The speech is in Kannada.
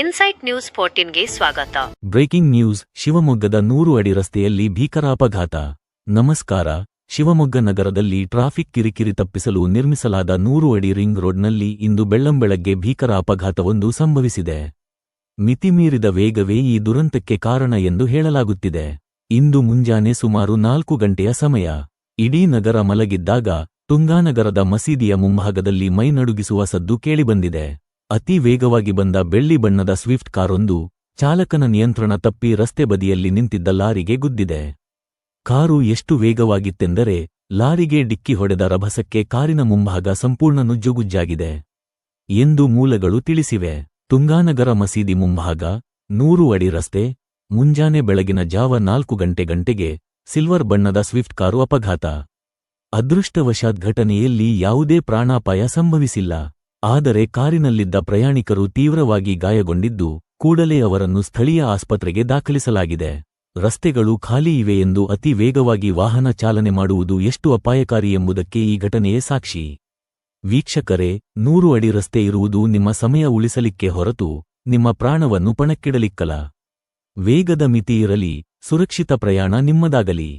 ಇನ್ಸೈಟ್ ನ್ಯೂಸ್ ಫೋರ್ಟೀನ್ಗೆ ಸ್ವಾಗತ. ಬ್ರೇಕಿಂಗ್ ನ್ಯೂಸ್, ಶಿವಮೊಗ್ಗದ ನೂರು ಅಡಿ ರಸ್ತೆಯಲ್ಲಿ ಭೀಕರ ಅಪಘಾತ ನಮಸ್ಕಾರ, ಶಿವಮೊಗ್ಗ ನಗರದಲ್ಲಿ ಟ್ರಾಫಿಕ್ ಕಿರಿಕಿರಿ ತಪ್ಪಿಸಲು ನಿರ್ಮಿಸಲಾದ ನೂರು ಅಡಿ ರಿಂಗ್ ರೋಡ್ನಲ್ಲಿ ಇಂದು ಬೆಳ್ಳಂಬೆಳಗ್ಗೆ ಭೀಕರ ಅಪಘಾತವೊಂದು ಸಂಭವಿಸಿದೆ. ಮಿತಿಮೀರಿದ ವೇಗವೇ ಈ ದುರಂತಕ್ಕೆ ಕಾರಣ ಎಂದು ಹೇಳಲಾಗುತ್ತಿದೆ. ಇಂದು ಮುಂಜಾನೆ ಸುಮಾರು ನಾಲ್ಕು ಗಂಟೆಯ ಸಮಯ. ಇಡೀ ನಗರ ಮಲಗಿದ್ದಾಗ ತುಂಗಾನಗರದ ಮಸೀದಿಯ ಮುಂಭಾಗದಲ್ಲಿ ಮೈನಡುಗಿಸುವ ಸದ್ದು ಕೇಳಿಬಂದಿದೆ. ಅತಿ ವೇಗವಾಗಿ ಬಂದ ಬೆಳ್ಳಿ ಬಣ್ಣದ ಸ್ವಿಫ್ಟ್ ಕಾರೊಂದು ಚಾಲಕನ ನಿಯಂತ್ರಣ ತಪ್ಪಿ ರಸ್ತೆ ಬದಿಯಲ್ಲಿ ನಿಂತಿದ್ದ ಲಾರಿಗೆ ಗುದ್ದಿದೆ. ಕಾರು ಎಷ್ಟು ವೇಗವಾಗಿತ್ತೆಂದರೆ ಲಾರಿಗೆ ಡಿಕ್ಕಿ ಹೊಡೆದ ರಭಸಕ್ಕೆ ಕಾರಿನ ಮುಂಭಾಗ ಸಂಪೂರ್ಣ ನುಜ್ಜುಗುಜ್ಜಾಗಿದೆ ಎಂದು ಮೂಲಗಳು ತಿಳಿಸಿವೆ. ತುಂಗಾನಗರ ಮಸೀದಿ ಮುಂಭಾಗ ನೂರು ಅಡಿ ರಸ್ತೆ, ಮುಂಜಾನೆ ಬೆಳಗಿನ ಜಾವ ನಾಲ್ಕು ಗಂಟೆ ಗಂಟೆಗೆ ಸಿಲ್ವರ್ ಬಣ್ಣದ ಸ್ವಿಫ್ಟ್ ಕಾರು ಅಪಘಾತ. ಅದೃಷ್ಟವಶಾತ್ ಘಟನೆಯಲ್ಲಿ ಯಾವುದೇ ಪ್ರಾಣಾಪಾಯ ಸಂಭವಿಸಿಲ್ಲ. ಆದರೆ ಕಾರಿನಲ್ಲಿದ್ದ ಪ್ರಯಾಣಿಕರು ತೀವ್ರವಾಗಿ ಗಾಯಗೊಂಡಿದ್ದು, ಕೂಡಲೇ ಅವರನ್ನು ಸ್ಥಳೀಯ ಆಸ್ಪತ್ರೆಗೆ ದಾಖಲಿಸಲಾಗಿದೆ. ರಸ್ತೆಗಳು ಖಾಲಿ ಇವೆ ಎಂದು ಅತಿ ವೇಗವಾಗಿ ವಾಹನ ಚಾಲನೆ ಮಾಡುವುದು ಎಷ್ಟು ಅಪಾಯಕಾರಿ ಎಂಬುದಕ್ಕೆ ಈ ಘಟನೆಯೇ ಸಾಕ್ಷಿ. ವೀಕ್ಷಕರೇ, ನೂರು ಅಡಿ ರಸ್ತೆ ಇರುವುದು ನಿಮ್ಮ ಸಮಯ ಉಳಿಸಲಿಕ್ಕೆ ಹೊರತು, ನಿಮ್ಮ ಪ್ರಾಣವನ್ನು ಪಣಕ್ಕಿಡಲಿಕ್ಕಲ ವೇಗದ ಮಿತಿ ಇರಲಿ, ಸುರಕ್ಷಿತ ಪ್ರಯಾಣ ನಿಮ್ಮದಾಗಲಿ.